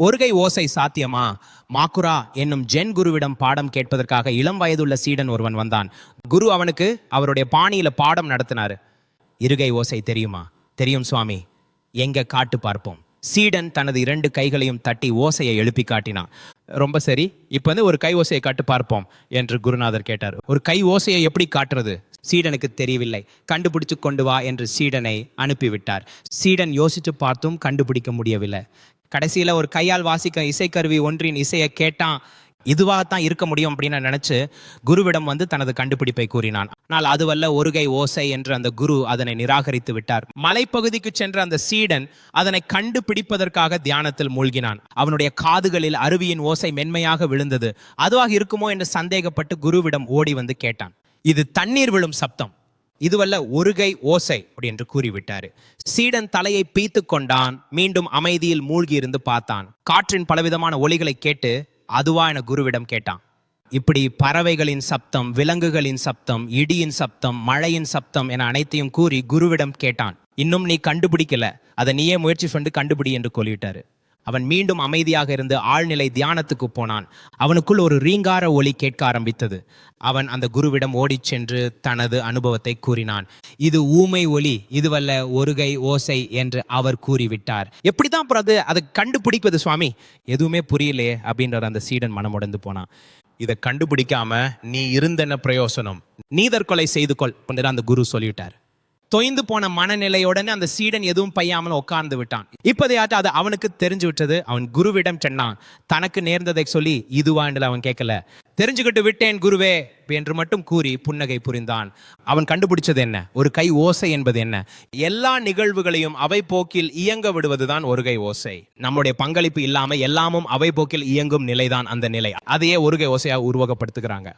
ஒருகை ஓசை சாத்தியமா? மாக்குரா என்னும் ஜென் குருவிடம் பாடம் கேட்பதற்காக இளம் வயதுள்ள சீடன் ஒருவன் வந்தான். குரு அவனுக்கு அவருடைய பாணியில பாடம் நடத்தினார். இருகை ஓசை தெரியுமா? தெரியும் சுவாமி. எங்க காட்டு பார்ப்போம். சீடன் தனது இரண்டு கைகளையும் தட்டி ஓசையை எழுப்பி காட்டினான். ரொம்ப சரி இப்போ வந்து ஒரு கை ஓசையை காட்டு பார்ப்போம் என்று குருநாதர் கேட்டார். ஒரு கை ஓசையை எப்படி காட்டுறது? சீடனுக்கு தெரியவில்லை. கண்டுபிடிச்சு கொண்டு வா என்று சீடனை அனுப்பிவிட்டார். சீடன் யோசித்து பார்த்தும் கண்டுபிடிக்க முடியவில்லை. கடைசியில் ஒரு கையால் வாசிக்க இசைக்கருவி ஒன்றின் இசையை கேட்டான் இதுவாகத்தான் இருக்க முடியும் அப்படின்னு நினச்சி குருவிடம் வந்து தனது கண்டுபிடிப்பை கூறினான். ஆனால் அதுவல்ல ஒருகை ஓசை என்று அந்த குரு அதனை நிராகரித்து விட்டார். மலைப்பகுதிக்கு சென்ற அந்த சீடன் அதனை கண்டுபிடிப்பதற்காக தியானத்தில் மூழ்கினான். அவனுடைய காதுகளில் அருவியின் ஓசை மென்மையாக விழுந்தது. அதுவாக இருக்குமோ என்று சந்தேகப்பட்டு குருவிடம் ஓடி வந்து கேட்டான். இது தண்ணீர் விழும் சப்தம். இதுவல்ல ஒருகை ஓசை அப்படி என்று கூறிவிட்டாரு. சீடன் தலையை பீத்து கொண்டான் மீண்டும் அமைதியில் மூழ்கி இருந்து பார்த்தான். காற்றின் பலவிதமான ஒலிகளை கேட்டு அதுவா என குருவிடம் கேட்டான். இப்படி பறவைகளின் சப்தம் விலங்குகளின் சப்தம் இடியின் சப்தம் மழையின் சப்தம் என அனைத்தையும் கூறி குருவிடம் கேட்டான். இன்னும் நீ கண்டுபிடிக்கல. அதை நீயே முயற்சி பண்ணி கண்டுபிடி என்று சொல்லிவிட்டாரு. அவன் மீண்டும் அமைதியாக இருந்து ஆழ்நிலை தியானத்துக்கு போனான். அவனுக்குள் ஒரு ரீங்கார ஒளி கேட்க ஆரம்பித்தது. அவன் அந்த குருவிடம் ஓடிச் சென்று தனது அனுபவத்தை கூறினான். இது ஊமை ஒளி இதுவல்ல ஒருகை ஓசை என்று அவர் கூறிவிட்டார். எப்படிதான் அப்புறம் அது அதை கண்டுபிடிப்பது சுவாமி? எதுவுமே புரியலையே அப்படின்ற அந்த சீடன் மனமுடைந்து போனான். இதை கண்டுபிடிக்காம நீ இருந்தென்ன பிரயோசனம்? நீதற்கொலை செய்து கொள் என்று அந்த குரு சொல்லிவிட்டார். தொய்ந்து போன மனநிலையுடனே அந்த சீடன் எதுவும் பையாமல் உட்கார்ந்து விட்டான். இப்போதையாச்சும் அது அவனுக்கு தெரிஞ்சு விட்டது. அவன் குருவிடம் சென்னான் தனக்கு நேர்ந்ததை சொல்லி இதுவாண்டில் அவன் கேட்கல. தெரிஞ்சுக்கிட்டு விட்டேன் குருவே என்று மட்டும் கூறி புன்னகை புரிந்தான். அவன் கண்டுபிடிச்சது என்ன? ஒரு கை ஓசை என்பது என்ன? எல்லா நிகழ்வுகளையும் அவை போக்கில் இயங்க விடுவதுதான் ஒரு கை ஓசை. நம்முடைய பங்களிப்பு இல்லாமல் எல்லாமும் அவை போக்கில் இயங்கும் நிலைதான் அந்த நிலை. அதையே ஒரு கை ஓசையாக உருவகப்படுத்துகிறாங்க.